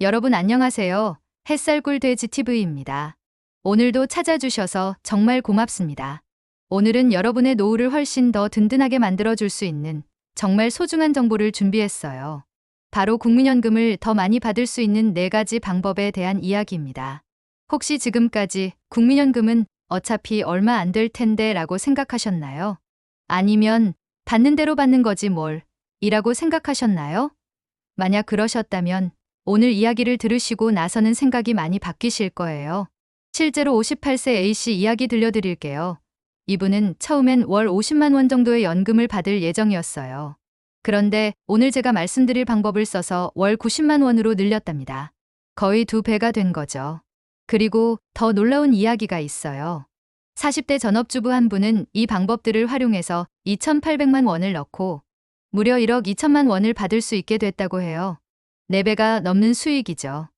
여러분 안녕하세요. 햇살굴 돼지 TV입니다. 오늘도 찾아주셔서 정말 고맙습니다. 오늘은 여러분의 노후를 훨씬 더 든든하게 만들어줄 수 있는 정말 소중한 정보를 준비했어요. 바로 국민연금을 더 많이 받을 수 있는 네 가지 방법에 대한 이야기입니다. 혹시 지금까지 국민연금은 어차피 얼마 안 될 텐데 라고 생각하셨나요? 아니면 받는 대로 받는 거지 뭘 이라고 생각하셨나요? 만약 그러셨다면 오늘 이야기를 들으시고 나서는 생각이 많이 바뀌실 거예요. 실제로 58세 A씨 이야기 들려드릴게요. 이분은 처음엔 월 50만 원 정도의 연금을 받을 예정이었어요. 그런데 오늘 제가 말씀드릴 방법을 써서 월 90만 원으로 늘렸답니다. 거의 두 배가 된 거죠. 그리고 더 놀라운 이야기가 있어요. 40대 전업주부 한 분은 이 방법들을 활용해서 2,800만 원을 넣고 무려 1억 2천만 원을 받을 수 있게 됐다고 해요. 4배가 넘는 수익이죠.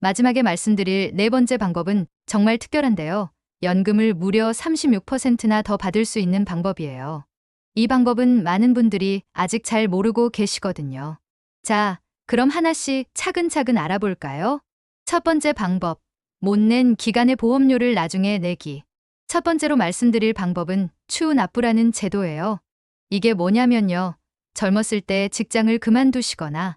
마지막에 말씀드릴 네 번째 방법은 정말 특별한데요. 연금을 무려 36%나 더 받을 수 있는 방법이에요. 이 방법은 많은 분들이 아직 잘 모르고 계시거든요. 자, 그럼 하나씩 차근차근 알아볼까요? 첫 번째 방법. 못 낸 기간의 보험료를 나중에 내기. 첫 번째로 말씀드릴 방법은 추후 납부라는 제도예요. 이게 뭐냐면요. 젊었을 때 직장을 그만두시거나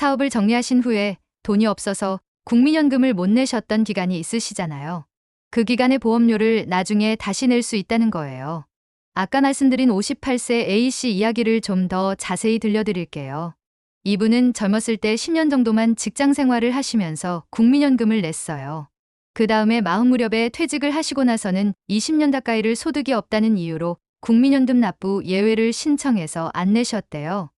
사업을 정리하신 후에 돈이 없어서 국민연금을 못 내셨던 기간이 있으시잖아요. 그 기간의 보험료를 나중에 다시 낼 수 있다는 거예요. 아까 말씀드린 58세 A씨 이야기를 좀 더 자세히 들려드릴게요. 이분은 젊었을 때 10년 정도만 직장 생활을 하시면서 국민연금을 냈어요. 그 다음에 마흔 무렵에 퇴직을 하시고 나서는 20년 가까이를 소득이 없다는 이유로 국민연금 납부 예외를 신청해서 안 내셨대요.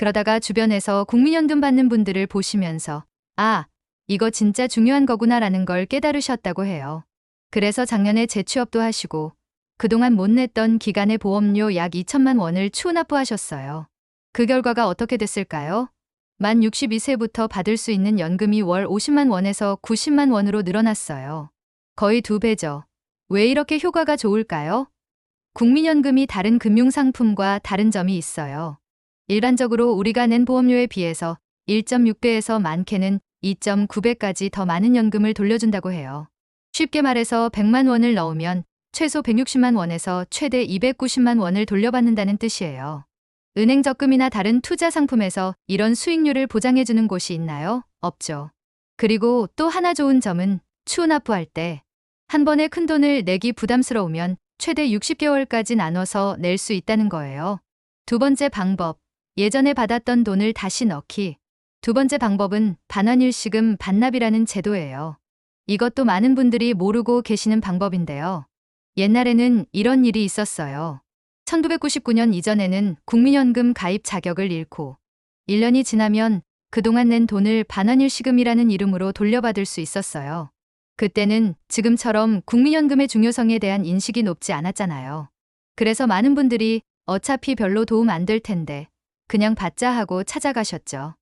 그러다가 주변에서 국민연금 받는 분들을 보시면서 아, 이거 진짜 중요한 거구나라는 걸 깨달으셨다고 해요. 그래서 작년에 재취업도 하시고 그동안 못 냈던 기간의 보험료 약 2천만 원을 추후 납부하셨어요. 그 결과가 어떻게 됐을까요? 만 62세부터 받을 수 있는 연금이 월 50만 원에서 90만 원으로 늘어났어요. 거의 두 배죠. 왜 이렇게 효과가 좋을까요? 국민연금이 다른 금융상품과 다른 점이 있어요. 일반적으로 우리가 낸 보험료에 비해서 1.6배에서 많게는 2.9배까지 더 많은 연금을 돌려준다고 해요. 쉽게 말해서 100만 원을 넣으면 최소 160만 원에서 최대 290만 원을 돌려받는다는 뜻이에요. 은행 적금이나 다른 투자 상품에서 이런 수익률을 보장해주는 곳이 있나요? 없죠. 그리고 또 하나 좋은 점은 추후 납부할 때 한 번에 큰 돈을 내기 부담스러우면 최대 60개월까지 나눠서 낼 수 있다는 거예요. 두 번째 방법. 예전에 받았던 돈을 다시 넣기. 두 번째 방법은 반환일시금 반납이라는 제도예요. 이것도 많은 분들이 모르고 계시는 방법인데요. 옛날에는 이런 일이 있었어요. 1999년 이전에는 국민연금 가입 자격을 잃고 1년이 지나면 그동안 낸 돈을 반환일시금이라는 이름으로 돌려받을 수 있었어요. 그때는 지금처럼 국민연금의 중요성에 대한 인식이 높지 않았잖아요. 그래서 많은 분들이 어차피 별로 도움 안 될 텐데 그냥 받자 하고 찾아가셨죠.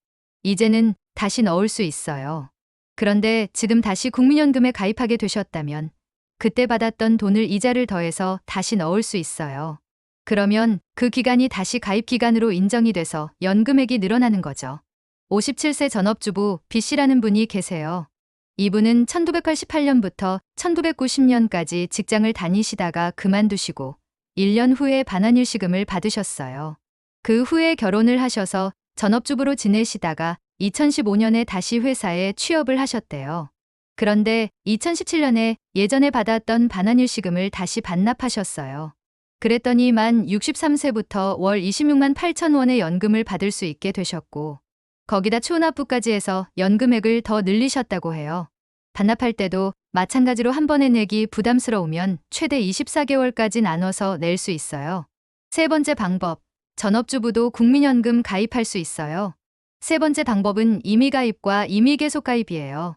이제는 다시 넣을 수 있어요. 그런데 지금 다시 국민연금에 가입하게 되셨다면 그때 받았던 돈을 이자를 더해서 다시 넣을 수 있어요. 그러면 그 기간이 다시 가입 기간으로 인정이 돼서 연금액이 늘어나는 거죠. 57세 전업주부 B씨라는 분이 계세요. 이분은 1988년부터 1990년까지 직장을 다니시다가 그만두시고 1년 후에 반환일시금을 받으셨어요. 그 후에 결혼을 하셔서 전업주부로 지내시다가 2015년에 다시 회사에 취업을 하셨대요. 그런데 2017년에 예전에 받았던 반환일시금을 다시 반납하셨어요. 그랬더니 만 63세부터 월 26만 8천 원의 연금을 받을 수 있게 되셨고 거기다 추납부까지 해서 연금액을 더 늘리셨다고 해요. 반납할 때도 마찬가지로 한 번에 내기 부담스러우면 최대 24개월까지 나눠서 낼 수 있어요. 세 번째 방법. 전업주부도 국민연금 가입할 수 있어요. 세 번째 방법은 임의 가입과 임의 계속 가입이에요.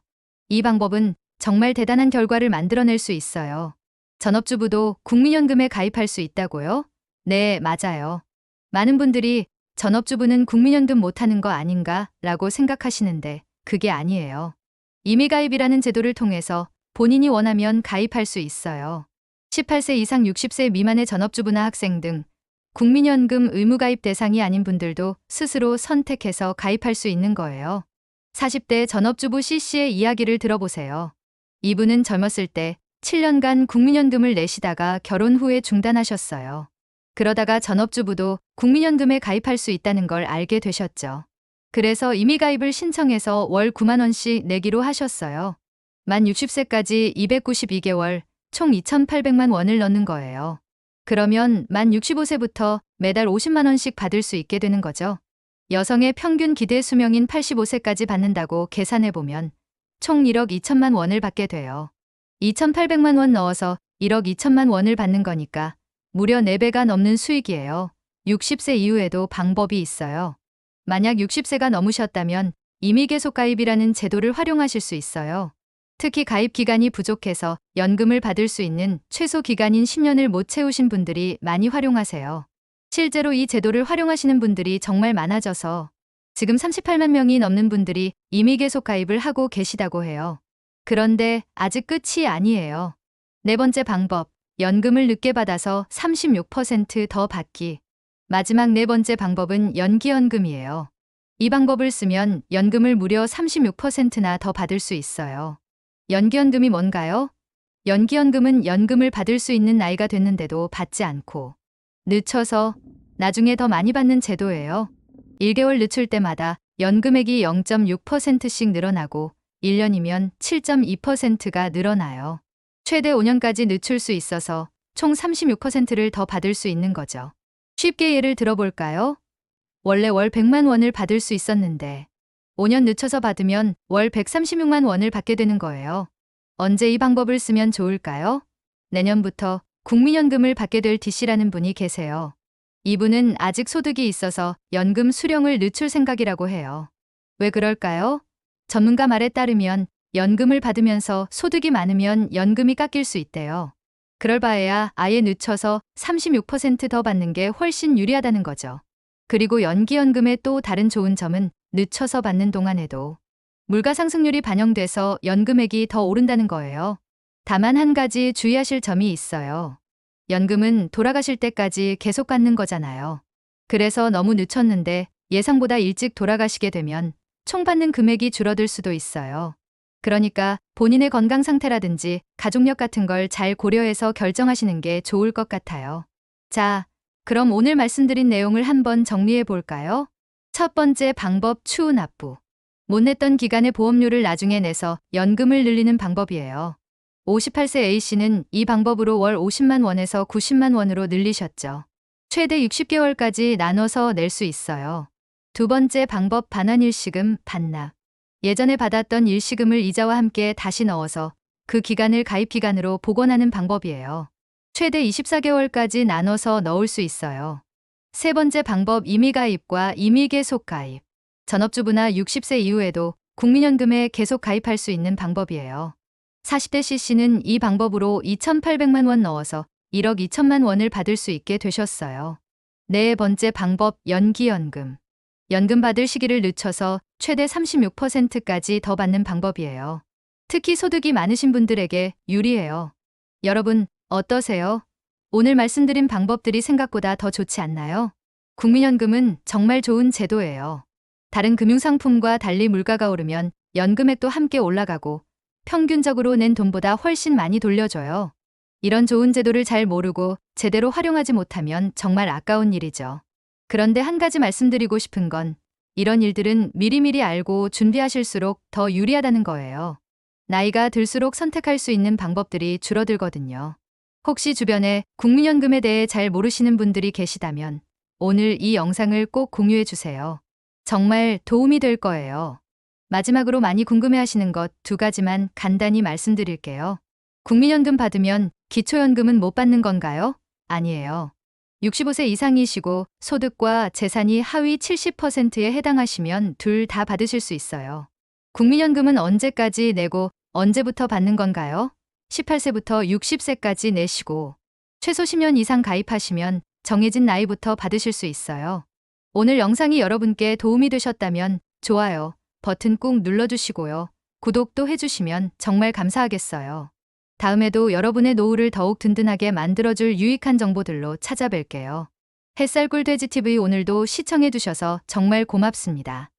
이 방법은 정말 대단한 결과를 만들어낼 수 있어요. 전업주부도 국민연금에 가입할 수 있다고요? 네, 맞아요. 많은 분들이 전업주부는 국민연금 못하는 거 아닌가 라고 생각하시는데 그게 아니에요. 임의가입이라는 제도를 통해서 본인이 원하면 가입할 수 있어요. 18세 이상 60세 미만의 전업주부나 학생 등 국민연금 의무가입 대상이 아닌 분들도 스스로 선택해서 가입할 수 있는 거예요. 40대 전업주부 C씨의 이야기를 들어보세요. 이분은 젊었을 때 7년간 국민연금을 내시다가 결혼 후에 중단하셨어요. 그러다가 전업주부도 국민연금에 가입할 수 있다는 걸 알게 되셨죠. 그래서 임의 가입을 신청해서 월 9만원씩 내기로 하셨어요. 만 60세까지 292개월, 총 2,800만 원을 넣는 거예요. 그러면 만 65세부터 매달 50만 원씩 받을 수 있게 되는 거죠. 여성의 평균 기대 수명인 85세까지 받는다고 계산해 보면 총 1억 2천만 원을 받게 돼요. 2,800만 원 넣어서 1억 2천만 원을 받는 거니까 무려 4배가 넘는 수익이에요. 60세 이후에도 방법이 있어요. 만약 60세가 넘으셨다면 이미 계속 가입이라는 제도를 활용하실 수 있어요. 특히 가입 기간이 부족해서 연금을 받을 수 있는 최소 기간인 10년을 못 채우신 분들이 많이 활용하세요. 실제로 이 제도를 활용하시는 분들이 정말 많아져서 지금 38만 명이 넘는 분들이 이미 계속 가입을 하고 계시다고 해요. 그런데 아직 끝이 아니에요. 네 번째 방법, 연금을 늦게 받아서 36%더 받기. 마지막 네 번째 방법은 연기연금이에요. 이 방법을 쓰면 연금을 무려 36%나 더 받을 수 있어요. 연기연금이 뭔가요? 연기연금은 연금을 받을 수 있는 나이가 됐는데도 받지 않고 늦춰서 나중에 더 많이 받는 제도예요. 1개월 늦출 때마다 연금액이 0.6%씩 늘어나고 1년이면 7.2%가 늘어나요. 최대 5년까지 늦출 수 있어서 총 36%를 더 받을 수 있는 거죠. 쉽게 예를 들어볼까요? 원래 월 100만 원을 받을 수 있었는데 5년 늦춰서 받으면 월 136만 원을 받게 되는 거예요. 언제 이 방법을 쓰면 좋을까요? 내년부터 국민연금을 받게 될 D씨라는 분이 계세요. 이분은 아직 소득이 있어서 연금 수령을 늦출 생각이라고 해요. 왜 그럴까요? 전문가 말에 따르면 연금을 받으면서 소득이 많으면 연금이 깎일 수 있대요. 그럴 바에야 아예 늦춰서 36%더 받는 게 훨씬 유리하다는 거죠. 그리고 연기연금의 또 다른 좋은 점은 늦춰서 받는 동안에도 물가 상승률이 반영돼서 연금액이 더 오른다는 거예요. 다만 한 가지 주의하실 점이 있어요. 연금은 돌아가실 때까지 계속 갖는 거잖아요. 그래서 너무 늦췄는데 예상보다 일찍 돌아가시게 되면 총 받는 금액이 줄어들 수도 있어요. 그러니까 본인의 건강 상태라든지 가족력 같은 걸 잘 고려해서 결정하시는 게 좋을 것 같아요. 자, 그럼 오늘 말씀드린 내용을 한번 정리해 볼까요? 첫 번째 방법 추후 납부. 못 냈던 기간의 보험료를 나중에 내서 연금을 늘리는 방법이에요. 58세 A씨는 이 방법으로 월 50만 원에서 90만 원으로 늘리셨죠. 최대 60개월까지 나눠서 낼 수 있어요. 두 번째 방법 반환 일시금 반납. 예전에 받았던 일시금을 이자와 함께 다시 넣어서 그 기간을 가입 기간으로 복원하는 방법이에요. 최대 24개월까지 나눠서 넣을 수 있어요. 세 번째 방법 임의가입과 임의계속 가입. 전업주부나 60세 이후에도 국민연금에 계속 가입할 수 있는 방법이에요. 40대 C씨는 이 방법으로 2,800만 원 넣어서 1억 2천만 원을 받을 수 있게 되셨어요. 네 번째 방법 연기연금. 연금 받을 시기를 늦춰서 최대 36%까지 더 받는 방법이에요. 특히 소득이 많으신 분들에게 유리해요. 여러분, 어떠세요? 오늘 말씀드린 방법들이 생각보다 더 좋지 않나요? 국민연금은 정말 좋은 제도예요. 다른 금융상품과 달리 물가가 오르면 연금액도 함께 올라가고 평균적으로 낸 돈보다 훨씬 많이 돌려줘요. 이런 좋은 제도를 잘 모르고 제대로 활용하지 못하면 정말 아까운 일이죠. 그런데 한 가지 말씀드리고 싶은 건 이런 일들은 미리미리 알고 준비하실수록 더 유리하다는 거예요. 나이가 들수록 선택할 수 있는 방법들이 줄어들거든요. 혹시 주변에 국민연금에 대해 잘 모르시는 분들이 계시다면 오늘 이 영상을 꼭 공유해 주세요. 정말 도움이 될 거예요. 마지막으로 많이 궁금해 하시는 것 두 가지만 간단히 말씀드릴게요. 국민연금 받으면 기초연금은 못 받는 건가요? 아니에요. 65세 이상이시고 소득과 재산이 하위 70%에 해당하시면 둘 다 받으실 수 있어요. 국민연금은 언제까지 내고 언제부터 받는 건가요? 18세부터 60세까지 내시고 최소 10년 이상 가입하시면 정해진 나이부터 받으실 수 있어요. 오늘 영상이 여러분께 도움이 되셨다면 좋아요 버튼 꾹 눌러주시고요. 구독도 해주시면 정말 감사하겠어요. 다음에도 여러분의 노후를 더욱 든든하게 만들어줄 유익한 정보들로 찾아뵐게요. 햇살굴 돼지TV 오늘도 시청해주셔서 정말 고맙습니다.